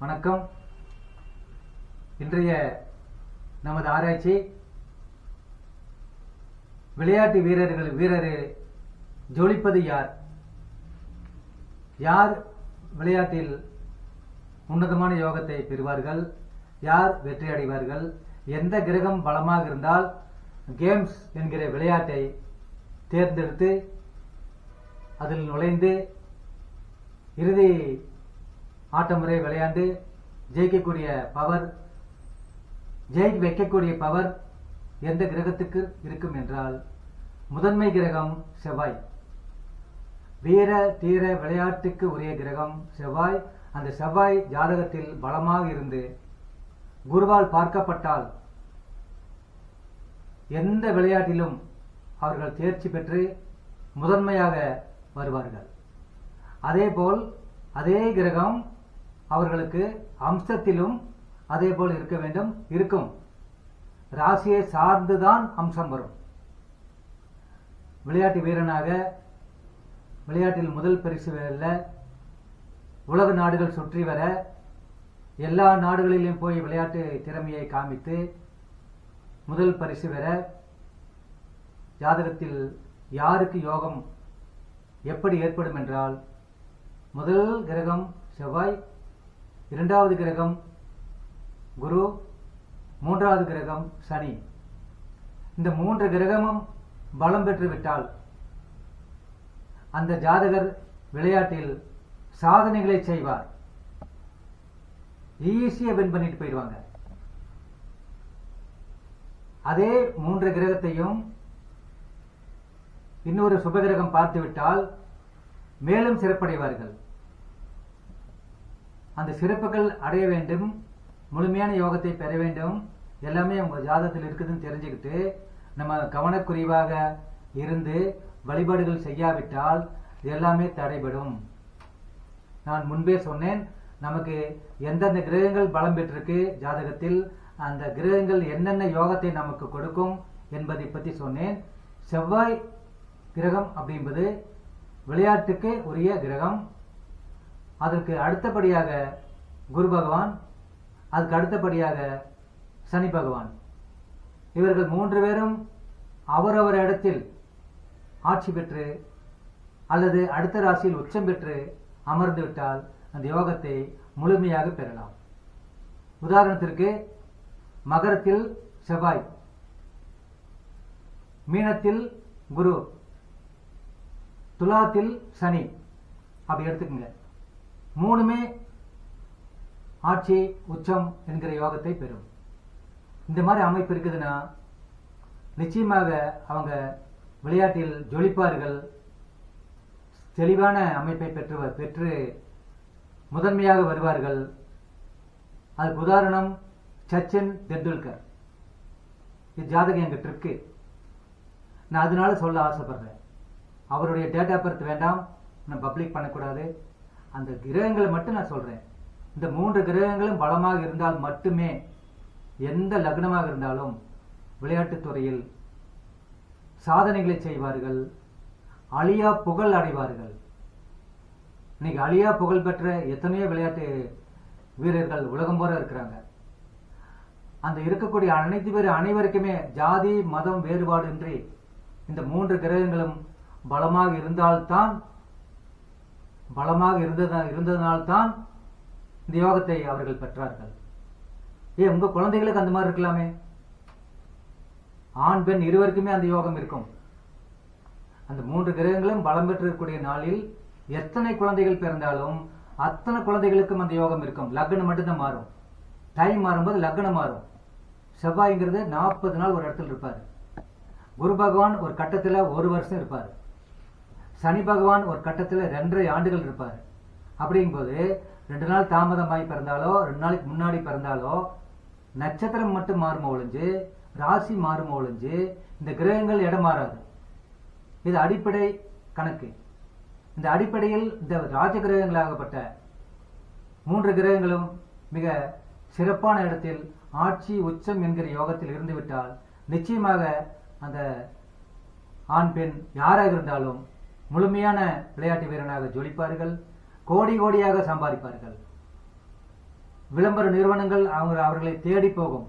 வணக்கம். இன்றைய நமது ஆராய்ச்சி விளையாட்டு வீரர்கள் வீரரை ஜொலிப்பது யார்? யார் விளையாட்டில் உன்னதமான யோகத்தை பெறுவார்கள்? யார் வெற்றி அடைவார்கள்? எந்த கிரகம் பலமாக இருந்தால் கேம்ஸ் என்கிற விளையாட்டை தேர்ந்தெடுத்து அதில் நுழைந்து இறுதி ஆட்டமுறை விளையாண்டு ஜெயிக்கக்கூடிய பவர் ஜெயி வைக்கக்கூடிய பவர் எந்த கிரகத்துக்கு இருக்கும் என்றால் முதன்மை கிரகம் செவ்வாய். வீர தீர விளையாட்டுக்கு உரிய கிரகம் செவ்வாய். அந்த செவ்வாய் ஜாதகத்தில் பலமாக இருந்து குருவால் பார்க்கப்பட்டால் எந்த விளையாட்டிலும் அவர்கள் தேர்ச்சி பெற்று முதன்மையாக வருவார்கள். அதேபோல் அதே கிரகம் அவர்களுக்கு அம்சத்திலும் அதே போல் இருக்க வேண்டும். இருக்கும். ராசியை சார்ந்துதான் அம்சம் வரும். விளையாட்டு வீரனாக விளையாட்டில் முதல் பரிசு வெல்ல உலக நாடுகள் சுற்றி வர எல்லா நாடுகளிலும் போய் விளையாட்டு திறமையை காமித்து முதல் பரிசு பெற ஜாதகத்தில் யாருக்கு யோகம் எப்படி ஏற்படும் என்றால் முதல் கிரகம் செவ்வாய் இரண்டாவது கிரகம் குரு மூன்றாவது கிரகம் சனி. இந்த மூன்று கிரகமும் பலம் பெற்றுவிட்டால் அந்த ஜாதகர் விளையாட்டில் சாதனைகளை செய்வார். ஈஸியாக வின் பண்ணிட்டு போயிடுவாங்க. அதே மூன்று கிரகத்தையும் இன்னொரு சுபகிரகம் பார்த்து விட்டால் மேலும் சிறப்படைவார்கள். அந்த சிறப்புகள் அடைய வேண்டும் முழுமையான யோகத்தை பெற வேண்டும். எல்லாமே உங்க ஜாதகத்தில் இருக்குதுன்னு தெரிஞ்சுக்கிட்டு நம்ம கவனக்குறைவாக இருந்து வழிபாடுகள் செய்யாவிட்டால் எல்லாமே தடைபடும். நான் முன்பே சொன்னேன் நமக்கு எந்தெந்த கிரகங்கள் பலம் பெற்றிருக்கு ஜாதகத்தில் அந்த கிரகங்கள் என்னென்ன யோகத்தை நமக்கு கொடுக்கும் என்பதை பற்றி சொன்னேன். செவ்வாய் கிரகம் அப்படின்பது விளையாட்டுக்கு உரிய கிரகம். அதற்கு அடுத்தபடியாக குரு பகவான் அதுக்கு அடுத்தபடியாக சனி பகவான். இவர்கள் மூன்று பேரும் அவரவர் இடத்தில் ஆட்சி பெற்று அல்லது அடுத்த ராசியில் உச்சம் பெற்று அமர்ந்து விட்டால் அந்த யோகத்தை முழுமையாக பெறலாம். உதாரணத்திற்கு மகரத்தில் செவ்வாய் மீனத்தில் குரு துலாத்தில் சனி. அப்படி எடுத்துக்கங்க. மூணுமே ஆட்சி உச்சம் என்கிற யோகத்தை பெறும். இந்த மாதிரி அமைப்பு இருக்குதுன்னா நிச்சயமாக அவங்க விளையாட்டில் ஜொலிப்பார்கள். தெளிவான அமைப்பை பெற்று பெற்று முதன்மையாக வருவார்கள். அதுக்கு உதாரணம் சச்சின் தெண்டுல்கர் இது ஜாதகம் என்கிட்ட இருக்கு. நான் அதனால சொல்ல ஆசைப்படுறேன். அவருடைய டேட்டா பர்த் வேண்டாம். நான் பப்ளிக் பண்ணக்கூடாது. அந்த கிரகங்களை மட்டும் நான் சொல்றேன். இந்த மூன்று கிரகங்களும் பலமாக இருந்தால் மட்டுமே எந்த லக்னமாக இருந்தாலும் விளையாட்டுத் துறையில் சாதனைகளை செய்வார்கள் அழியா புகழ் அடைவார்கள். இன்னைக்கு அழியா புகழ் பெற்ற எத்தனையோ விளையாட்டு வீரர்கள் உலகம் போற இருக்கிறாங்க. அந்த இருக்கக்கூடிய அனைத்து பேர் அனைவருக்குமே ஜாதி மதம் வேறுபாடின்றி இந்த மூன்று கிரகங்களும் பலமாக இருந்தால்தான் பலமாக இருந்ததா இருந்ததனால்தான் இந்த யோகத்தை அவர்கள் பெற்றார்கள். ஏ உங்க குழந்தைகளுக்கு அந்த மாதிரி இருக்கலாமே. ஆண் பெண் இருவருக்குமே அந்த யோகம் இருக்கும். அந்த மூன்று கிரகங்களும் பலம் பெற்றிருக்கக்கூடிய நாளில் எத்தனை குழந்தைகள் பிறந்தாலும் அத்தனை குழந்தைகளுக்கும் அந்த யோகம் இருக்கும். லக்னம் மட்டும்தான் மாறும். டைம் மாறும்போது லக்னம் மாறும். செவ்வாய்ங்கிறது நாற்பது நாள் ஒரு இடத்துல இருப்பார். குரு பகவான் ஒரு கட்டத்தில் ஒரு வருஷம் இருப்பார். சனி பகவான் ஒரு கட்டத்தில் ரெண்டரை ஆண்டுகள் இருப்பார். அப்படிங்கும்போது ரெண்டு நாள் தாமதமாகி பிறந்தாலோ ரெண்டு நாளைக்கு முன்னாடி பிறந்தாலோ நட்சத்திரம் மட்டும் மாறுமோ ஒழிஞ்சு ராசி மாறுமோ ஒழிஞ்சு இந்த கிரகங்கள் இடம் மாறாது. இது அடிப்படை கணக்கு. இந்த அடிப்படையில் இந்த ராஜ கிரகங்களாகப்பட்ட மூன்று கிரகங்களும் மிக சிறப்பான இடத்தில் ஆட்சி உச்சம் என்கிற யோகத்தில் இருந்துவிட்டால் நிச்சயமாக அந்த ஆண் பெண் யாராக இருந்தாலும் முழுமையான விளையாட்டு வீரனாக ஜொலிப்பார்கள் கோடி கோடியாக சம்பாதிப்பார்கள். விளம்பர நிறுவனங்கள் அவங்க அவர்களை தேடி போகும்.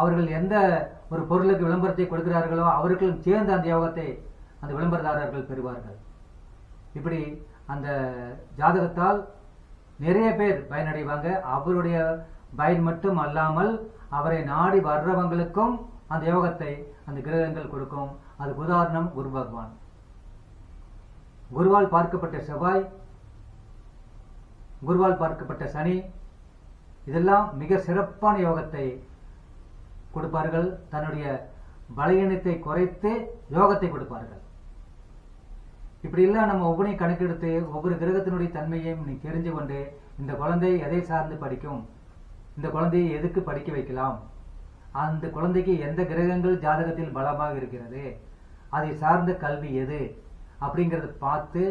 அவர்கள் எந்த ஒரு பொருளுக்கு விளம்பரத்தை கொடுக்கிறார்களோ அவர்களும் சேர்ந்து அந்த யோகத்தை அந்த விளம்பரதாரர்கள் பெறுவார்கள். இப்படி அந்த ஜாதகத்தால் நிறைய பேர் பயனடைவாங்க. அவருடைய பயன் மட்டும் அல்லாமல் அவரை நாடி வர்றவங்களுக்கும் அந்த யோகத்தை அந்த கிரகங்கள் கொடுக்கும். அதுக்கு உதாரணம் குரு பகவான். குருவால் பார்க்கப்பட்ட செவ்வாய் குருவால் பார்க்கப்பட்ட சனி இதெல்லாம் மிக சிறப்பான யோகத்தை கொடுப்பார்கள். தன்னுடைய பலகீனத்தை குறைத்து யோகத்தை கொடுப்பார்கள். இப்படி எல்லாம் நம்ம ஒவ்வொன்றையும் கணக்கெடுத்து ஒவ்வொரு கிரகத்தினுடைய தன்மையையும் நீ தெரிஞ்சு கொண்டு இந்த குழந்தை எதை சார்ந்து படிக்கும்? இந்த குழந்தையை எதுக்கு படிக்க வைக்கலாம்? அந்த குழந்தைக்கு எந்த கிரகங்கள் ஜாதகத்தில் பலமாக இருக்கிறது? அதை சார்ந்த கல்வி எது? அப்படிங்கிறத பார்த்து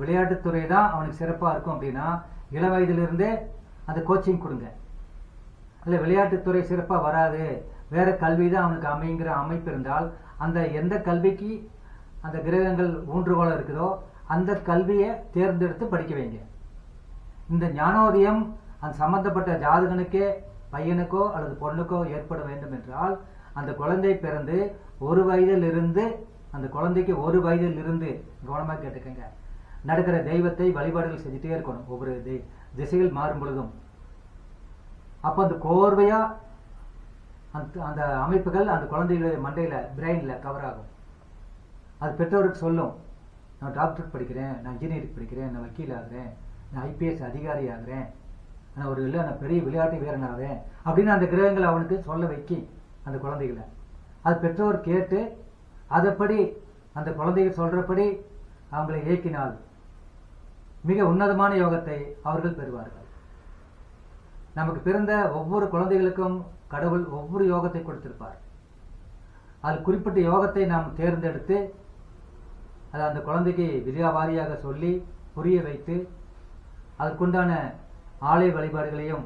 விளையாட்டுத்துறை தான் அவனுக்கு சிறப்பாக இருக்கும் அப்படின்னா இள வயதிலிருந்தே அந்த கோச்சிங் கொடுங்க. இல்லை விளையாட்டுத்துறை சிறப்பாக வராது. வேற கல்வி தான் அவனுக்கு அமைங்கிற அமைப்பு இருந்தால் அந்த எந்த கல்விக்கு அந்த கிரகங்கள் ஊன்றுகோலம் இருக்குதோ அந்த கல்வியை தேர்ந்தெடுத்து படிக்க வைங்க. இந்த ஞானோதயம் அந்த சம்பந்தப்பட்ட ஜாதகனுக்கே பையனுக்கோ அல்லது பொண்ணுக்கோ ஏற்பட வேண்டும் என்றால் அந்த குழந்தை பிறந்து ஒரு வயதிலிருந்து அந்த குழந்தைக்கு ஒரு வயதிலிருந்து கவனமாக கேட்டுக்கங்க. நடக்கிற தெய்வத்தை வழிபாடுகள் செஞ்சுட்டே இருக்கணும் ஒவ்வொரு திசைகள் மாறும் பொழுதும். அப்போ அந்த கோர்வையா அந்த அந்த அமைப்புகள் அந்த குழந்தைகளுடைய மண்டையில பிரெயின்ல கவர் ஆகும். அது பெற்றோருக்கு சொல்லும் நான் டாக்டர் படிக்கிறேன் நான் இன்ஜினியரிங் படிக்கிறேன் நான் வக்கீல் ஆகிறேன் நான் ஐபிஎஸ் அதிகாரி ஆகிறேன் நான் ஒரு இல்லை நான் பெரிய விளையாட்டு வீரன் ஆகிறேன் அப்படின்னு அந்த கிரகங்களை அவனுக்கு சொல்ல வைக்கி அந்த குழந்தைகளை. அது பெற்றோர் கேட்டு அதப்படி அந்த குழந்தைகள் சொல்றபடி அவங்களை இயக்கினால் மிக உன்னதமான யோகத்தை அவர்கள் பெறுவார்கள். நமக்கு பிறந்த ஒவ்வொரு குழந்தைகளுக்கும் கடவுள் ஒவ்வொரு யோகத்தை கொடுத்திருப்பார். அது குறிப்பிட்ட யோகத்தை நாம் தேர்ந்தெடுத்து அதை அந்த குழந்தைக்கு விதியாவாரியாக சொல்லி புரிய வைத்து அதற்குண்டான ஆலய வழிபாடுகளையும்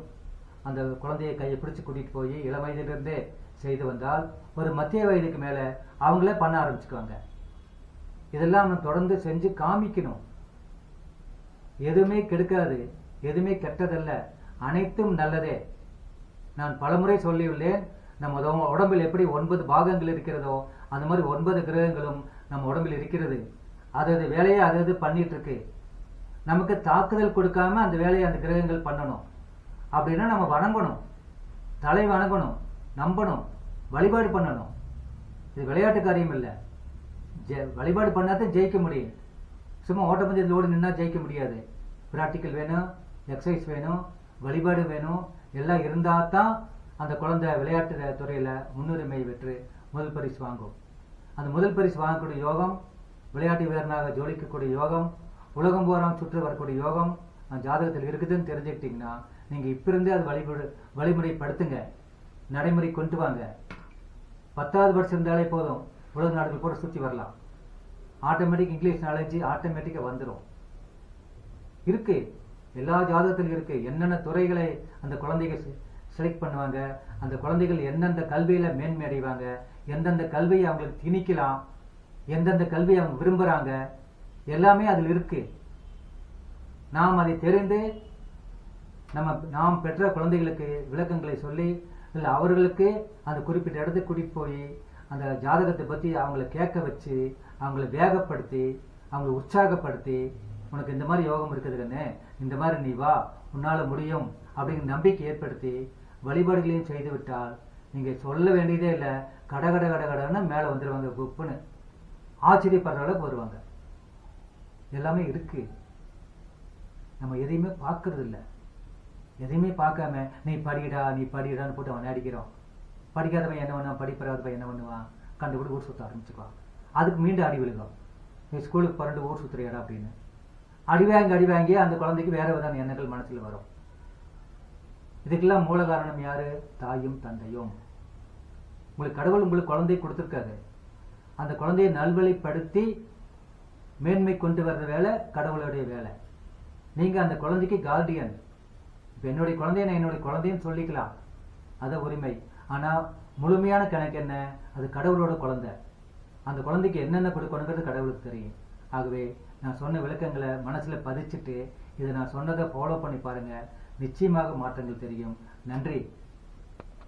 அந்த குழந்தையை கையை பிடிச்சு கூட்டிட்டு போய் இளம் வயதிலிருந்தே செய்து வந்தால் ஒரு மத்திய வயதுக்கு மேலே அவங்களே பண்ண ஆரம்பிச்சுக்குவாங்க. இதெல்லாம் நம்ம தொடர்ந்து செஞ்சு காமிக்கணும். எதுவுமே கெடுக்காது எதுவுமே கெட்டதல்ல. அனைத்தும் நல்லதே. நான் பலமுறை சொல்லியுள்ளேன் நம்ம உடம்பில் எப்படி ஒன்பது பாகங்கள் இருக்கிறதோ அந்த மாதிரி ஒன்பது கிரகங்களும் நம்ம உடம்பில் இருக்கிறது. அது அது வேலையை அது அது பண்ணிட்டு இருக்கு நமக்கு தாக்குதல் கொடுக்காம அந்த வேலையை அந்த கிரகங்கள் பண்ணணும். அப்படின்னா நம்ம வணங்கணும். தலை வணங்கணும். நம்பணும் வழிபாடு பண்ணணும். இது விளையாட்டு காரியம் இல்லை. ஜெ- வழிபாடு பண்ணாதான் ஜெயிக்க முடியும். சும்மா ஓட்டப்பந்தயத்தில் ஓடி நின்னா ஜெயிக்க முடியாது. ப்ராக்டிக்கல் வேணும் எக்ஸசைஸ் வேணும் வழிபாடு வேணும் எல்லாம் இருந்தால் தான் அந்த குழந்தை விளையாட்டு துறையில் முன்னுரிமை பெற்று முதல் பரிசு வாங்கும். அந்த முதல் பரிசு வாங்கக்கூடிய யோகம் விளையாட்டு வீரனாக ஜோலிக்கக்கூடிய யோகம் உலகம் பூரா சுற்று வரக்கூடிய யோகம் அந்த ஜாதகத்தில் இருக்குதுன்னு தெரிஞ்சுக்கிட்டிங்கன்னா நீங்கள் இப்போ இருந்தே அது வழிபடு வழிமுறைப்படுத்துங்க. நடைமுறை கொண்டு வாங்க. பத்தாவது வருஷம் இருந்தாலே போதும். உலக நாடுகள் கூட சுற்றி வரலாம். ஆட்டோமேட்டிக் இங்கிலீஷ் நாலேஜ் ஆட்டோமேட்டிக்காக வந்துடும் இருக்கு. எல்லா ஜாதகத்திலும் இருக்கு. என்னென்ன துறைகளை அந்த குழந்தைகள் செலக்ட் பண்ணுவாங்க? அந்த குழந்தைகள் எந்தெந்த கல்வியில மேன்மை அடைவாங்க? எந்தெந்த கல்வியை அவங்களுக்கு திணிக்கலாம்? எந்தெந்த கல்வியை அவங்க விரும்புறாங்க? எல்லாமே அதில் இருக்கு. நாம் அதை தெரிந்து நம்ம நாம் பெற்ற குழந்தைகளுக்கு விளக்கங்களை சொல்லி இல்லை அவர்களுக்கு அந்த குறிப்பிட்ட இடத்துக்கு கூட்டிகிட்டு போய் அந்த ஜாதகத்தை பற்றி அவங்கள கேட்க வச்சு அவங்கள வேகப்படுத்தி அவங்கள உற்சாகப்படுத்தி உனக்கு இந்த மாதிரி யோகம் இருக்குது கண்ணு இந்த மாதிரி நீ வா உன்னால் முடியும் அப்படிங்கிற நம்பிக்கை ஏற்படுத்தி வழிபாடுகளையும் செய்து விட்டால் நீங்கள் சொல்ல வேண்டியதே இல்லை கட கட கட கடன்னு மேலே வந்துடுவாங்க குப்புன்னு. ஆச்சரியப்படுற அளவுக்கு வருவாங்க. எல்லாமே இருக்குது நம்ம எதையுமே பார்க்கறது இல்லை எதையுமே பார்க்காம நீ படிடா நீ படிடான்னு போட்டு அவன் அடிக்கிறோம். படிக்காதவன் என்ன பண்ணுவான்? படிப்படாதவன் என்ன பண்ணுவான்? கண்டுபிடி ஊர் சுத்த ஆரம்பிச்சுக்குவான். அதுக்கு மீண்டும் அடி விழுகும். நீ ஸ்கூலுக்கு பரண்டு ஊர் சுத்துறியாடா அப்படின்னு. அடி வாங்கி அடி வாங்கி அந்த குழந்தைக்கு வேற விதமான எண்ணங்கள் மனசுல வரும். இதுக்கெல்லாம் மூல காரணம் யாரு? தாயும் தந்தையும். உங்களுக்கு கடவுள் உங்களுக்கு குழந்தை கொடுத்துருக்காரு. அந்த குழந்தையை நல்வழிப்படுத்தி மேன்மை கொண்டு வர்ற வேலை கடவுளுடைய வேலை. நீங்க அந்த குழந்தைக்கு கார்டியன் இப்போ என்னுடைய குழந்தைய நான் என்னுடைய குழந்தைன்னு சொல்லிக்கலாம். அது உரிமை. ஆனால் முழுமையான கணக்கு என்ன? அது கடவுளோட குழந்தை. அந்த குழந்தைக்கு என்னென்ன கொடுக்கணுங்கிறது கடவுளுக்கு தெரியும். ஆகவே நான் சொன்ன விளக்கங்களை மனசில் பதிச்சுட்டு இதை நான் சொன்னதை ஃபாலோ பண்ணி பாருங்கள் நிச்சயமாக மாற்றங்கள் தெரியும். நன்றி.